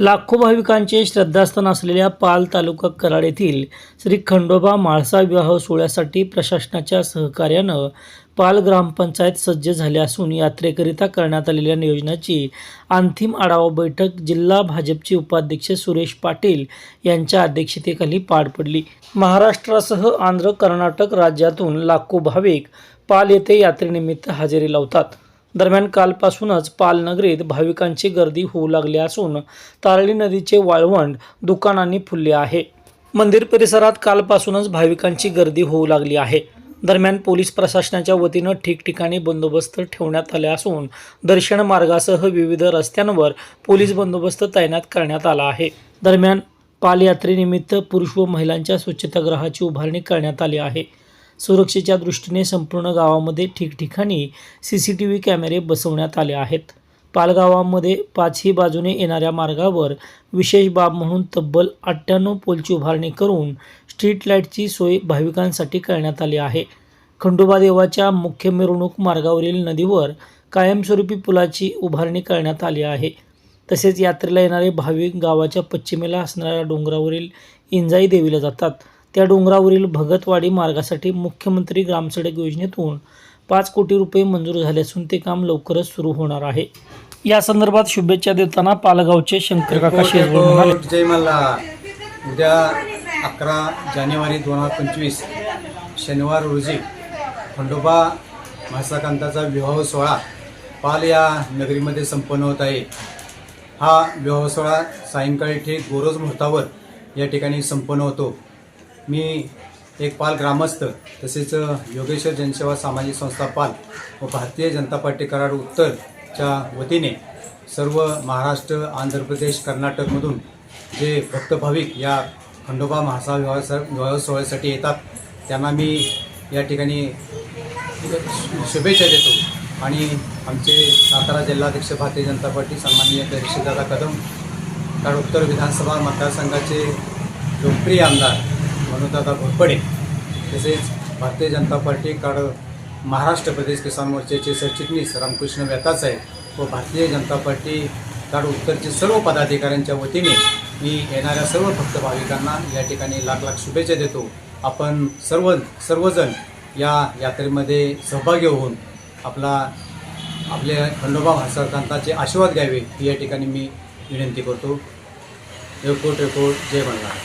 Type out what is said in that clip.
लाखो भाविकांचे श्रद्धास्थान असलेल्या पाल तालुका कराड येथील श्री खंडोबा म्हाळसा विवाह सोहळ्यासाठी प्रशासनाच्या सहकार्यानं पाल ग्रामपंचायत सज्ज झाले असून यात्रेकरिता करण्यात आलेल्या नियोजनाची अंतिम आढावा बैठक जिल्हा भाजपचे उपाध्यक्ष सुरेश पाटील यांच्या अध्यक्षतेखाली पार पडली. महाराष्ट्रासह आंध्र कर्नाटक राज्यातून लाखो भाविक पाल येथे यात्रेनिमित्त हजेरी लावतात. दरम्यान कालपासूनच पालनगरीत भाविकांची गर्दी होऊ लागली असून तारळी नदीचे वाळवंट दुकानांनी फुलले आहे. मंदिर परिसरात कालपासूनच भाविकांची गर्दी होऊ लागली आहे. दरम्यान पोलीस प्रशासनाच्या वतीनं ठिकठिकाणी बंदोबस्त ठेवण्यात आले असून दर्शन मार्गासह विविध रस्त्यांवर पोलीस बंदोबस्त तैनात करण्यात आला आहे. दरम्यान पालयात्रेनिमित्त पुरुष व महिलांच्या स्वच्छतागृहाची उभारणी करण्यात आली आहे. सुरक्षेच्या दृष्टीने संपूर्ण गावामध्ये ठिकठिकाणी सी सी टी व्ही कॅमेरे बसवण्यात आले आहेत. पालगावामध्ये पाचही बाजूने येणाऱ्या मार्गावर विशेष बाब म्हणून तब्बल अठ्ठ्याण्णव पोलची उभारणी करून स्ट्रीट लाईटची सोय भाविकांसाठी करण्यात आली आहे. खंडोबा देवाच्या मुख्य मिरवणूक मार्गावरील नदीवर कायमस्वरूपी पुलाची उभारणी करण्यात आली आहे. तसेच यात्रेला येणारे भाविक गावाच्या पश्चिमेला असणाऱ्या डोंगरावरील इंजाई देवीला जातात. त्या डोंगरावरील भगतवाडी मार्गासाठी मुख्यमंत्री ग्रामसडक योजनेतून पाच कोटी रुपये मंजूर झाले असून ते काम लवकरच सुरू होणार आहे. या संदर्भात शुभेच्छा देताना पालगावचे शंकर काका शेजवळ म्हणाले. जय मल्हार उद्या अकरा जानेवारी दोन हजार पंचवीस शनिवार रोजी खंडोबा म्हासाकांताचा विवाह सोहळा पाल या नगरीमध्ये संपन्न होत आहे. हा विवाह सोहळा सायंकाळी ठीक गोरोज मुहूर्तावर या ठिकाणी संपन्न होतो. मी एक पाल ग्रामस्थ तसेच योगेश्वर जनसेवा सामाजिक संस्था पाल व भारतीय जनता पार्टी कराड उत्तरच्या वतीने सर्व महाराष्ट्र आंध्र प्रदेश कर्नाटकमधून जे भक्त भाविक या खंडोबा महासा विवाह विवाह सोहळ्यासाठी येतात त्यांना मी या ठिकाणी शुभेच्छा देतो. आणि आमचे सातारा जिल्हाध्यक्ष भारतीय जनता पार्टी सन्माननीय दादा कदम कारण उत्तर विधानसभा मतदारसंघाचे लोकप्रिय आमदार मनोदादा घोरपडे तसेच भारतीय जनता पार्टी काळ महाराष्ट्र प्रदेश किसान मोर्चाचे सरचिटणीस रामकृष्ण व्यतासाहेब व भारतीय जनता पार्टी काळ उत्तरचे सर्व पदाधिकाऱ्यांच्या वतीने मी येणाऱ्या सर्व भक्त भाविकांना या ठिकाणी लाख लाख शुभेच्छा देतो. आपण सर्व सर्वजण या यात्रेमध्ये सहभागी होऊन आपला आपल्या खंडोबा भास्करकांताचे आशीर्वाद घ्यावे ही या ठिकाणी मी विनंती करतो. रेकोट रेकोट जय मल्हार